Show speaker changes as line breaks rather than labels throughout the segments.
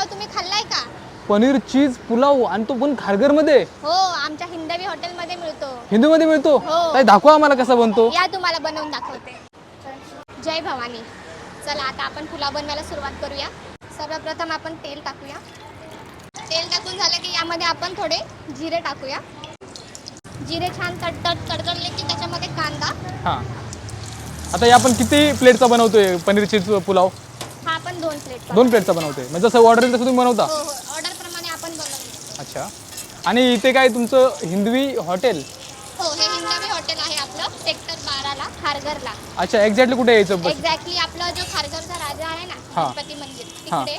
पुलाव तुम्ही खाल्लाय का?
पनीर चीज पुलाव आणि तो पण खारघरमध्ये?
हो आमच्या हिंदवी हॉटेलमध्ये मिळतो.
हिंदूमध्ये मिळतो?
हो.
काय दाखवा आम्हाला कसा बनतो.
या तुम्हाला बनवून दाखवते. जय भवानी. चला आता आपण पुलाव बनवायला सुरुवात करूया. सर्वप्रथम आपण तेल टाकूया. तेल टाकून झालं की यामध्ये आपण थोडे जिरे टाकूया. जिरे छान तडतड तडतडले की त्याच्यामध्ये कांदा.
हां. आता हे आपण किती प्लेटचा बनवतोय पनीर चीज पुलाव?
दोन प्लेट
दोन प्लेटचा बनवतोय म्हणजे जसं ऑर्डर तसं तुम्ही बनवता.
हो हो. ऑर्डर प्रमाणे आपण बनवतो.
अच्छा. आणि इथे काय तुमचं हिंदवी हॉटेल
हो हे हिंदवी हॉटेल आहे आपलं सेक्टर बाराला खारघरला.
अच्छा एक्झॅक्टली कुठे यायचं? बस.
एक्झॅक्टली आपला जो खारघरचा राजा आहे ना
हा.
गणपती मंदिर
हा.
तिकडे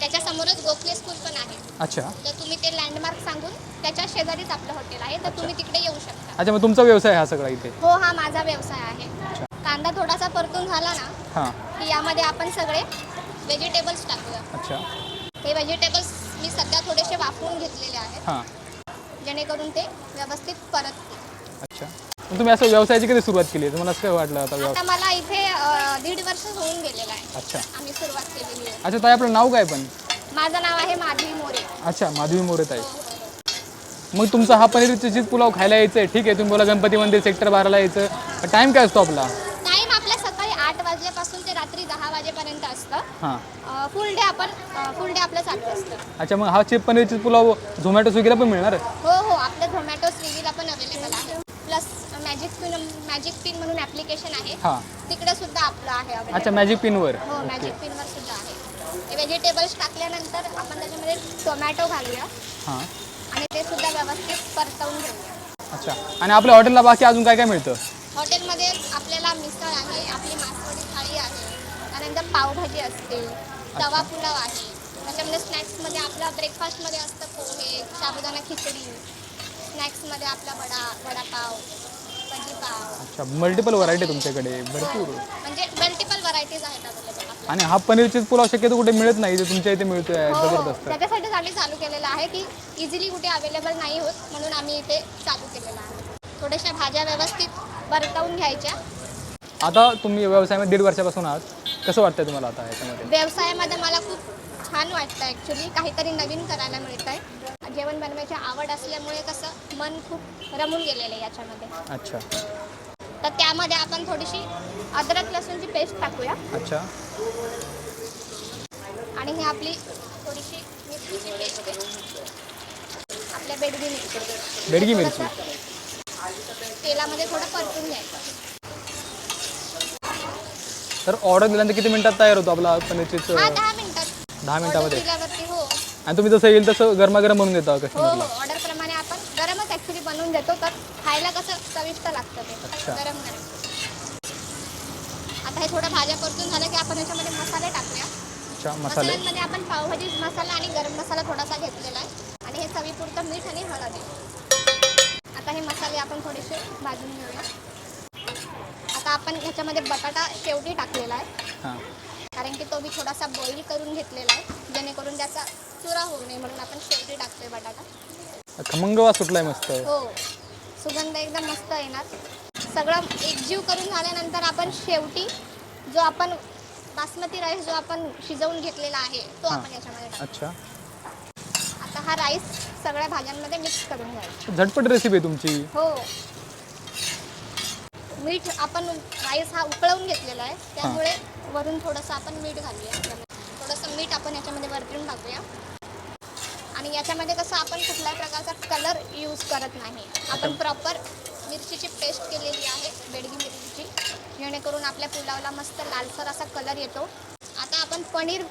त्याच्या समोरच गोखले स्कूल पण आहे.
अच्छा.
तर तुम्ही ते लँडमार्क सांगून त्याच्या शेजारीच आपलं हॉटेल आहे तर तुम्ही तिकडे येऊ शकता.
अच्छा मग तुमचा व्यवसाय हा सगळा इथे?
हो हा माझा व्यवसाय आहे. कांदा थोडासा परतून झाला ना
हां.
की यामध्ये आपण सगळे व्हेजिटेबल्स टाकूया.
अच्छा.
हे व्हेजिटेबल्स मी सध्या थोडेसे वापरून घेतलेले आहेत.
हां.
जेणेकरून ते व्यवस्थित परततील.
अच्छा. मग तुम्ही असं व्यवसायाची कधी सुरुवात केली आहे? तुम्हाला असं काय वाटलं आता व्यवसाय
आता मला इथे अं, दीड वर्ष होऊन गेलेलं आहे.
अच्छा.
आम्ही सुरुवात केलेली आहे
अच्छा ताई आपलं नाव काय पण?
माझं नाव आहे माधवी मोरे.
अच्छा माधवी मोरे ताई. मग तुमचा हा पनीर चीज पुलाव खायला यायचं आहे ठीक आहे तुम्ही बोला गणपती मंदिर सेक्टर बाराला यायचं. टाईम काय असतो आपला
टाईम आपल्या सकाळी आठ वाजल्यापासून ते रात्री दहा वाजेपर्यंत असतं
हां.
फुल डे आपण फुल डे आपलं चालू असतं.
अच्छा मग हा chip paneer cheese pulao Zomato स्विगीला पण मिळणार
हो हो आपलं झोमॅटो स्विगीला पण अवेलेबल आहे. Plus magic pin magic pin म्हणून ॲप्लिकेशन आहे.
हां.
तिकडे सुद्धा आपलं आहे
अच्छा. मॅजिक पिनवर
हो मॅजिक पिनवर सुद्धा आहे. हे व्हेजिटेबल्स टाकल्यानंतर आपण त्याच्यामध्ये टोमॅटो घालूया.
हां.
आणि ते सुद्धा व्यवस्थित परतवून घेऊया.
अच्छा. आणि आपल्या हॉटेलला बाकी अजून काय काय मिळतं
हॉटेलमध्ये आपल्याला मिसळ आहे आपली पावभाजी असते तवा पुलाव आहे. त्याच्यामध्ये स्नॅक्समध्ये आपला ब्रेकफास्टमध्ये असतं पोहे साबुदाणा खिचडी. स्नॅक्समध्ये आपला वडा वडापाव भाजीपाव.
अच्छा मल्टिपल व्हरायटी तुमच्याकडे भरपूर.
म्हणजे मल्टिपल व्हरायटीज आहेत अवेलेबल
आणि हा पनीर चीज पुलाव शक्यतो कुठे मिळत नाही ते तुमच्या इथे मिळतोय
हो, हो.
जबरदस्त.
त्याच्यासाठीच आम्ही चालू केलेलं आहे की इझिली कुठे अवेलेबल नाही होत म्हणून आम्ही इथे चालू केलेलं आहे. थोड्याशा भाज्या व्यवस्थित परतवून घ्यायच्या.
आता तुम्ही व्यवसायामध्ये दीड वर्षापासून आहात. कसं वाटतंय तुम्हाला आता याच्यामध्ये?
व्यवसायामध्ये मला खूप छान वाटतं ॲक्च्युली काहीतरी नवीन करायला मिळतं आहे जेवण बनवायची आवड असल्यामुळे कसं मन खूप रमून गेलेलं आहे याच्यामध्ये.
अच्छा.
तर त्यामध्ये आपण थोडीशी अद्रक लसूणची पेस्ट टाकूया.
अच्छा.
आणि ही आपली थोडीशी मिरचीची पेस्ट आहे. आपल्या बेडगी मिरची.
बेडगी मिरची.
थोडंसं तेलामध्ये थोडं परतून घ्यायचं.
तर ऑर्डर दिल्यानंतर किती मिनिटात तयार होतो आपला पनीर चीज
हा दहा मिनिटात.
दहा मिनिटामध्ये.
Order दिल्यावरती हो.
आणि तुम्ही जसं येईल तसं गरमागरम बनवून देता
हो
कस्टमरला
हो ऑर्डर प्रमाणे आपण गरमच ऍक्च्युली बनवून देतो तर खायला कसं चविष्ट लागतं ते.
अच्छा.
गरम गरम. आता हे थोडं भाज्या परतून झालं की आपण याच्यामध्ये मसाले टाकूया.
अच्छा मसाले.
मसाल्यांमध्ये आपण पावभाजी मसाला आणि गरम मसाला थोडासा घेतलेला आहे. आणि हे चवीपुरतं मीठ आणि हळद आहे. आता हे मसाले आपण थोडेसे भाजून घेऊया. आपण ह्याच्यामध्ये बटाटा शेवटी टाकलेला आहे.
हां.
कारण की तो मी थोडासा बॉईल करून घेतलेला आहे. जेणेकरून त्याचा चुरा होऊ नये म्हणून आपण शेवटी टाकतोय बटाटा.
खमंग वास सुटलाय मस्त.
हो. सुगंध एकदम मस्त येणार. सगळं एकजीव करून झाल्यानंतर आपण शेवटी जो आपण बासमती राईस जो आपण शिजवून घेतलेला आहे तो
हां.
आपण याच्यामध्ये टाकू.
अच्छा.
आता हा राईस सगळ्या भाज्यांमध्ये मिक्स करून घ्यायचा.
झटपट रेसिपी आहे तुमची.
हो. मीठ आपण राईस हा उकळवून घेतलेला आहे. त्यामुळे वरून थोडंसं आपण मीठ घालूया. थोडंसं मीठ आपण याच्यामध्ये वरतून टाकूया. आणि याच्यामध्ये कसं आपण कुठल्याही प्रकारचा कलर यूज करत नाही. आपण प्रॉपर मिरचीची पेस्ट केलेली आहे बेडगी मिरचीची. जेणेकरून आपल्या पुलावला मस्त लालसर असा कलर येतो. आता आपण पनीर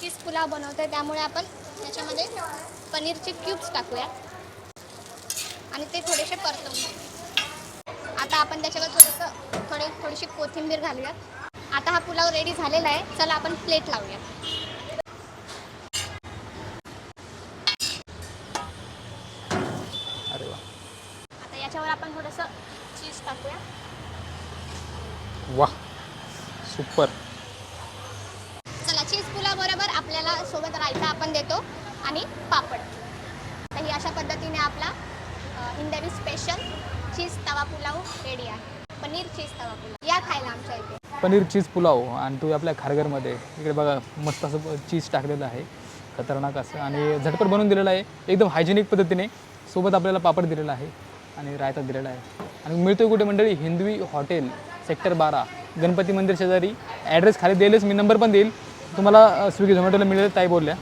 चीज पुलाव बनवतोय. त्यामुळे आपण त्याच्यामध्ये पनीरचे क्यूब्स टाकूया. आणि ते थोडेसे परतवून आता आपण त्याच्यावर थोडंसं थोडे थोडीशी कोथिंबीर घालूया आता हा पुलाव रेडी झालेला आहे. चला आपण प्लेट लावूया.
अरे वा.
आता याच्यावर आपण थोडंसं चीज टाकूया.
वा. सुपर
चला चीज पुलाव बरोबर आपल्याला सोबत रायता आपण देतो आणि पापड. तर ही अशा पद्धतीने आपला हिंदवी स्पेशल चीज तवा पुलाव रेडी आहे. पनीर चीज तवा पुलाव. या खायला आमच्या इथे.
पनीर चीज पुलाव आणि तो आपल्या खारघरमध्ये. इकडे बघा मस्त असं चीज टाकलेलं आहे. खतरनाक असं. आणि झटपट बनवून दिलेलं आहे. एकदम हायजेनिक पद्धतीने. सोबत आपल्याला पापड दिलेला आहे. आणि रायता दिलेला आहे. आणि मिळतो कुठे मंडळी? हिंदवी हॉटेल सेक्टर बारा. गणपती मंदिर शेजारी. ॲड्रेस खाली दिलेच मी नंबर पण देईल. तुम्हाला स्विगी झोमॅटोला मिळेल ताई बोलल्या.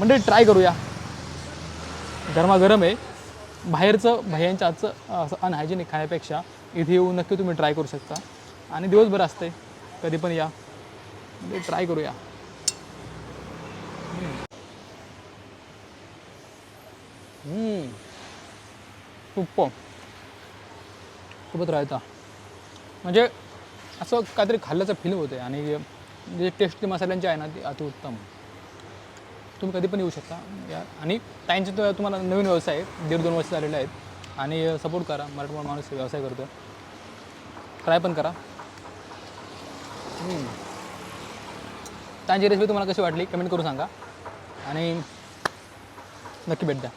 मंडळी ट्राय करूया. गरमागरम आहे. बाहेरचं भयांच्या आजचं असं अनहायजेनिक खाण्यापेक्षा इथे येऊन नक्की तुम्ही ट्राय करू शकता. आणि दिवसभर असते. कधी पण या. म्हणजे ट्राय करूया. हम्म. खूप. खूपच राहता. म्हणजे असं काहीतरी खाल्ल्याचं फील होते आणि जे टेस्टी मसाल्यांचे आहे ना ते अतिउत्तम. तुम्ही कधी पण येऊ शकता. या आणि ताईंचे तर तुम्हाला नवीन व्यवसाय आहे दीड दोन वर्ष झालेले आहेत. आणि सपोर्ट करा. मराठमोळा माणूस व्यवसाय करतो ट्राय पण करा. त्यांची ताईंची रेसिपी तुम्हाला कशी वाटली? कमेंट करून सांगा. आणि नक्की भेट द्या.